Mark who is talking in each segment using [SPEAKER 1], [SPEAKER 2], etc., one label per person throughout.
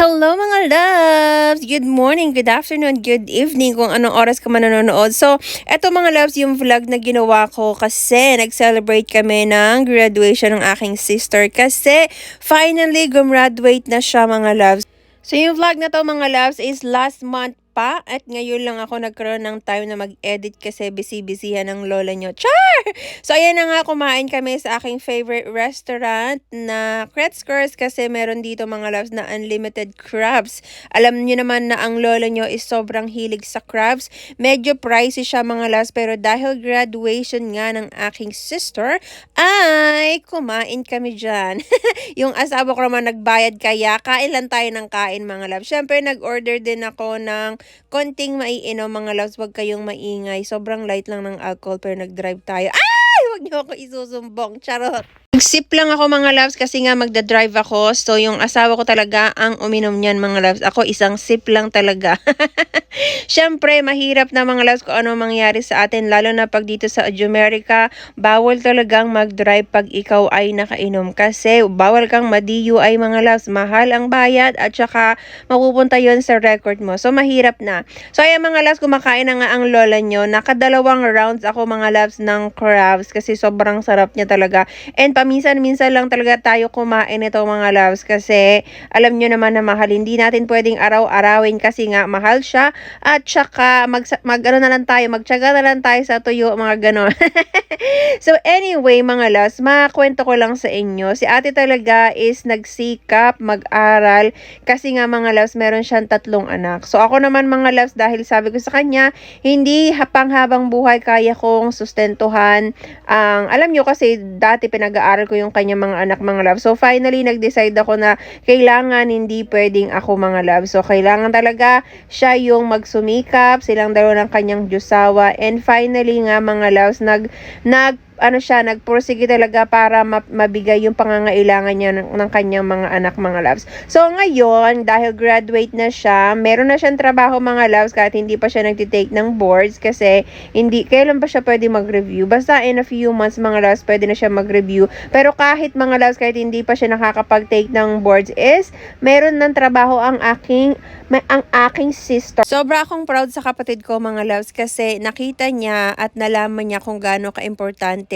[SPEAKER 1] Hello mga loves! Good morning, good afternoon, good evening kung anong oras ka man nanonood. So, eto mga loves, yung vlog na ginawa ko kasi nag-celebrate kami ng graduation ng aking sister kasi finally gumraduate na siya mga loves. So, yung vlog na to mga loves is last month pa at ngayon lang ako nagkaroon ng time na mag-edit kasi busy-busyhan ng lola nyo. Char! So, ayan na nga, kumain kami sa aking favorite restaurant na Kretzkers kasi meron dito mga loves na unlimited crabs. Alam nyo naman na ang lola nyo is sobrang hilig sa crabs. Medyo pricey siya mga loves pero dahil graduation nga ng aking sister, ay kumain kami dyan. yung asawa ko naman nagbayad kaya kain lang tayo ng kain mga loves. Siyempre, nag-order din ako ng konting maiinom mga loves. Huwag kayong maingay. Sobrang light lang ng alcohol pero nag-drive tayo. Ay! Huwag niyo ako isusumbong. Charot. Nag-sip lang ako mga loves kasi nga magda-drive ako. So, yung asawa ko talaga ang uminom niyan mga loves. Ako isang sip lang talaga. Siyempre, mahirap na mga loves kung ano mangyari sa atin. Lalo na pag dito sa America, bawal talagang mag-drive pag ikaw ay nakainom. Kasi bawal kang ma-DUI mga loves. Mahal ang bayad at saka mapupunta yon sa record mo. So, mahirap na. So, ayan mga loves, kumakain na nga ang lola nyo. Nakadalawang rounds ako mga loves ng crabs kasi sobrang sarap niya talaga. And paminsan-minsan lang talaga tayo kumain ito mga loves kasi alam nyo naman na mahal. Hindi natin pwedeng araw-arawin kasi nga mahal siya at saka mag, mag ano na lang tayo, magtyaga na lang tayo sa tuyo mga ganon. so anyway mga loves, makwento ko lang sa inyo. Si ate talaga is nagsikap mag-aral kasi nga mga loves meron siyang tatlong anak. So ako naman mga loves dahil sabi ko sa kanya, hindi panghabang buhay kaya kong sustentuhan ang alam nyo kasi dati pinag-aaral ko yung kanya mga anak mga love. So finally nag-decide ako na kailangan hindi pwedeng ako mga love. So kailangan talaga siya yung magsumikap, silang dalawa ng kanyang Diyosawa and finally nga mga loves nag nag ano siya, nagpursige talaga para ma- mabigay yung pangangailangan niya ng, ng kanyang mga anak, mga loves. So, ngayon, dahil graduate na siya, meron na siyang trabaho, mga loves, kahit hindi pa siya nagtitake ng boards kasi hindi, kailan pa siya pwede mag-review? Basta in a few months, mga loves, pwede na siya mag-review. Pero kahit, mga loves, kahit hindi pa siya nakakapag-take ng boards is, meron ng trabaho ang aking, may, ang aking sister. Sobra akong proud sa kapatid ko, mga loves, kasi nakita niya at nalaman niya kung gaano ka-importante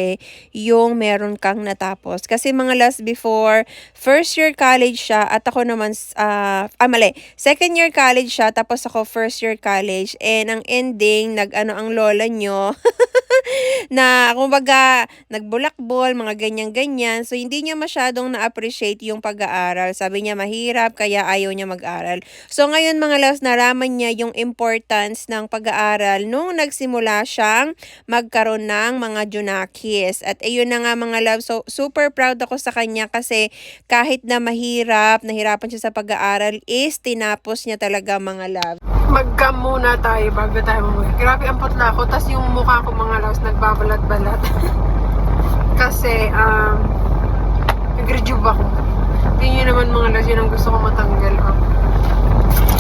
[SPEAKER 1] yung meron kang natapos. Kasi mga last before, first year college siya at ako naman, uh, ah mali, second year college siya tapos ako first year college and ang ending, nag-ano ang lola nyo, na kumbaga nagbulakbol, mga ganyan-ganyan. So hindi niya masyadong na-appreciate yung pag-aaral. Sabi niya mahirap kaya ayaw niya mag-aral. So ngayon mga loves, naraman niya yung importance ng pag-aaral nung nagsimula siyang magkaroon ng mga junakis. At ayun na nga mga loves, so super proud ako sa kanya kasi kahit na mahirap, nahirapan siya sa pag-aaral is tinapos niya talaga mga loves mag-gum muna tayo bago tayo mamuhi. Grabe ang putla ko. Tapos yung mukha ko mga loves nagbabalat-balat. Kasi, um, nag-rejuve ako. Nyo naman mga loves yun ang gusto ko matanggal. Oh.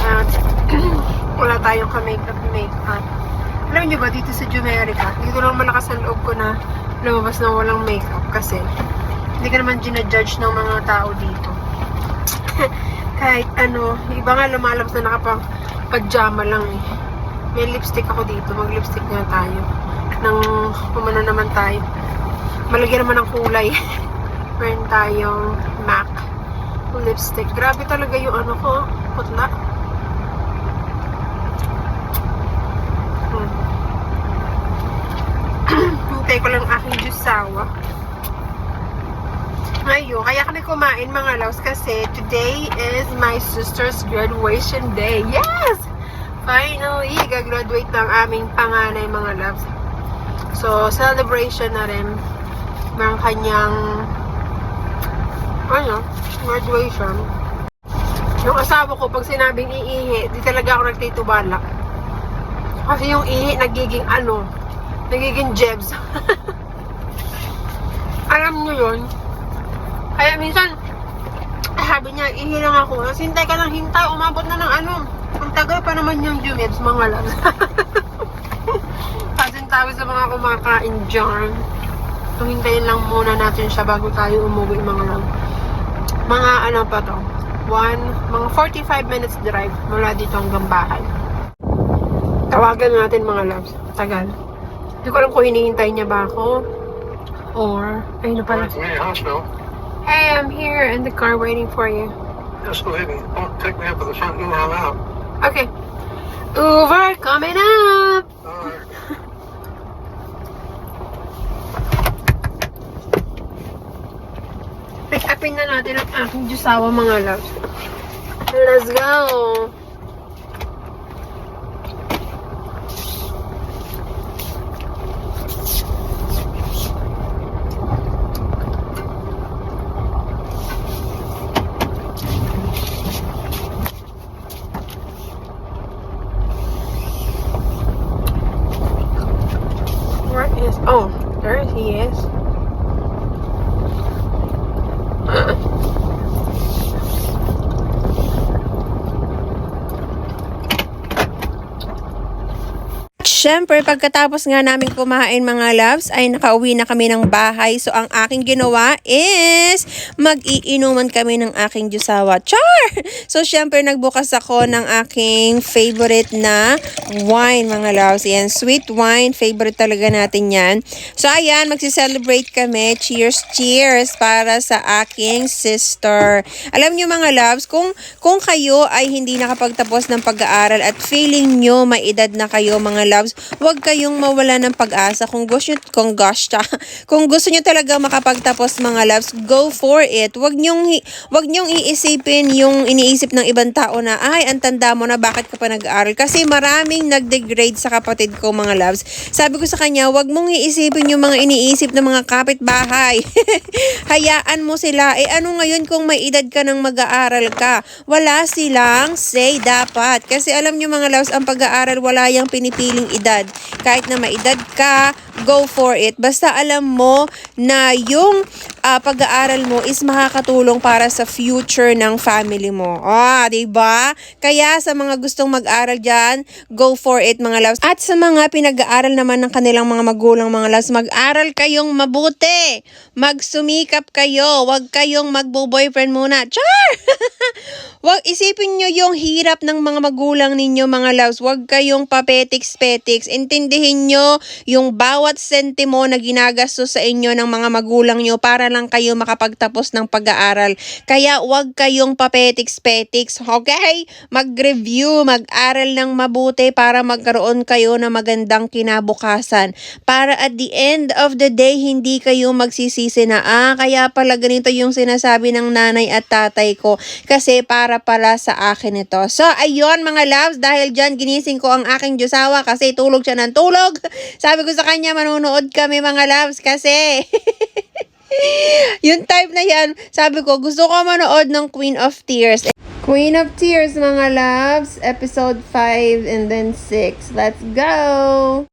[SPEAKER 1] At, wala tayong ka-makeup makeup. Alam nyo ba, dito sa Jumerica, dito lang malakas ang loob ko na lumabas na walang makeup. Kasi, hindi ka naman ginajudge ng mga tao dito. Kahit ano, iba nga lumalabas na nakapang pajama lang eh. May lipstick ako dito. Mag-lipstick nga tayo. Nang kumano naman tayo. Malagyan naman ng kulay. Meron tayong MAC lipstick. Grabe talaga yung ano ko. Putla. Hmm. Hintay ko lang jusawa. Ngayon, kaya kami kumain mga loves kasi today is my sister's graduation day. Yes! Finally, gagraduate ng aming panganay mga loves. So, celebration na rin ng kanyang ano, graduation. Yung asawa ko, pag sinabing iihi, di talaga ako nagtitubala. Kasi yung ihi, nagiging ano, nagiging jebs. Alam nyo yun, kaya minsan, sabi niya, ihilang ako. Hintay ka ng hintay, umabot na ng ano. Ang tagal pa naman yung jumibs, mga lang. Kasin tayo sa mga kumakain dyan. So, hintayin lang muna natin siya bago tayo umuwi, mga lang. Mga ano pa to. one, mga 45 minutes drive mula dito hanggang bahay. Tawagan natin mga loves. Tagal. Hindi ko alam kung hinihintay niya ba ako. Or, pala.
[SPEAKER 2] It's me, hospital.
[SPEAKER 1] Hey, I'm here in the car waiting for you.
[SPEAKER 2] Just go ahead and take me up to the front door. I'm out.
[SPEAKER 1] Okay. Uber coming up!
[SPEAKER 2] Right.
[SPEAKER 1] Pick upin na natin ang aking mga loves. Let's go! Siyempre, pagkatapos nga namin kumain mga loves, ay nakauwi na kami ng bahay. So, ang aking ginawa is mag-iinuman kami ng aking jusawa. Char! So, siyempre, nagbukas ako ng aking favorite na wine mga loves. Yan, sweet wine. Favorite talaga natin yan. So, ayan, magsi-celebrate kami. Cheers, cheers para sa aking sister. Alam nyo mga loves, kung, kung kayo ay hindi nakapagtapos ng pag-aaral at feeling nyo may edad na kayo mga loves, huwag kayong mawala ng pag-asa. Kung gusto nyo, kung gosh, ta, kung gusto nyo talaga makapagtapos mga loves, go for it. Huwag nyong, huwag nyong iisipin yung iniisip ng ibang tao na, ay, ang tanda mo na, bakit ka pa nag-aaral? Kasi maraming nag-degrade sa kapatid ko mga loves. Sabi ko sa kanya, huwag mong iisipin yung mga iniisip ng mga kapitbahay. Hayaan mo sila. Eh ano ngayon kung may edad ka ng mag-aaral ka? Wala silang say dapat. Kasi alam nyo mga loves, ang pag-aaral wala yung pinipiling edad. Kahit na may edad ka, go for it. Basta alam mo na yung ah, pag-aaral mo is makakatulong para sa future ng family mo. Ah, 'di ba? Kaya sa mga gustong mag-aral diyan, go for it mga loves. At sa mga pinag-aaral naman ng kanilang mga magulang mga loves, mag-aral kayong mabuti. Magsumikap kayo. Huwag kayong magbo-boyfriend muna. Char! Wag isipin nyo yung hirap ng mga magulang ninyo mga loves. Huwag kayong papetiks-petiks. Intindihin nyo yung bawat sentimo na ginagastos sa inyo ng mga magulang nyo para lang kayo makapagtapos ng pag-aaral. Kaya huwag kayong papetiks-petiks. Okay? Mag-review, mag-aral ng mabuti para magkaroon kayo ng magandang kinabukasan. Para at the end of the day, hindi kayo magsisisi na, ah, kaya pala ganito yung sinasabi ng nanay at tatay ko. Kasi para pala sa akin ito. So, ayun mga loves, dahil dyan ginising ko ang aking Diyosawa kasi tulog siya ng tulog. Sabi ko sa kanya, manunood kami mga loves kasi... yung type na yan, sabi ko, gusto ko manood ng Queen of Tears. Queen of Tears, mga loves, episode 5 and then 6. Let's go!